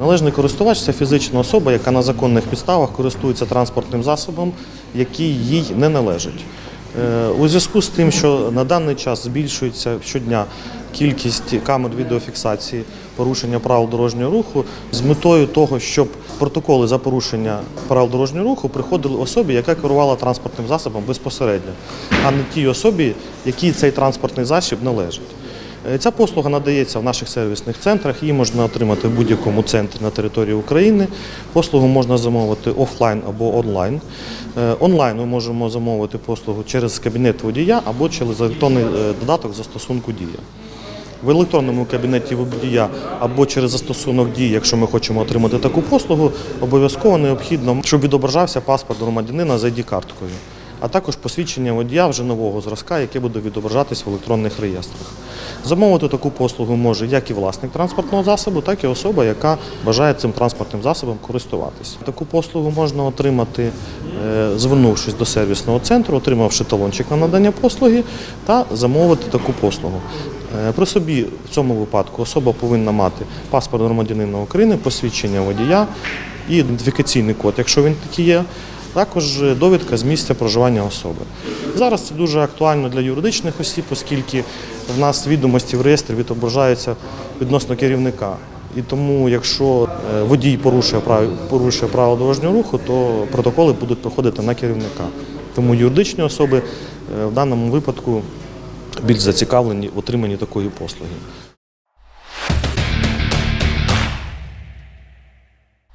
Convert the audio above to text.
Належний користувач це фізична особа, яка на законних підставах користується транспортним засобом, який їй не належить. Е, У зв'язку з тим, що на даний час збільшується щодня кількість камер відеофіксації порушення правил дорожнього руху з метою того, щоб протоколи за порушення правил дорожнього руху приходили особі, яка керувала транспортним засобом безпосередньо, а не тій особі, якій цей транспортний засіб належить. Е, Ця послуга надається в наших сервісних центрах. Її можна отримати в будь-якому центрі на території України. Послугу можна замовити офлайн або онлайн. Е, Онлайн ми можемо замовити послугу через кабінет водія або через електронний е, додаток застосунку Дія. В електронному кабінеті водія або через застосунок дії, якщо ми хочемо отримати таку послугу, обов'язково необхідно, щоб відображався паспорт громадянина з ID-карткою, а також посвідчення водія вже нового зразка, яке буде відображатись в електронних реєстрах. Замовити таку послугу може як і власник транспортного засобу, так і особа, яка бажає цим транспортним засобом користуватись. Таку послугу можна отримати, е, звернувшись до сервісного центру, отримавши талончик на надання послуги та замовити таку послугу. Е, При собі в цьому випадку особа повинна мати паспорт громадянина України, посвідчення водія і ідентифікаційний код, якщо він такий є, також довідка з місця проживання особи. Зараз це дуже актуально для юридичних осіб, оскільки в нас відомості в реєстрі відображаються відносно керівника. І тому, якщо е, водій порушує прав- порушує правила дорожнього руху, то протоколи будуть проходити на керівника. Тому юридичні особи е, в даному випадку більш зацікавлені в отриманні такої послуги.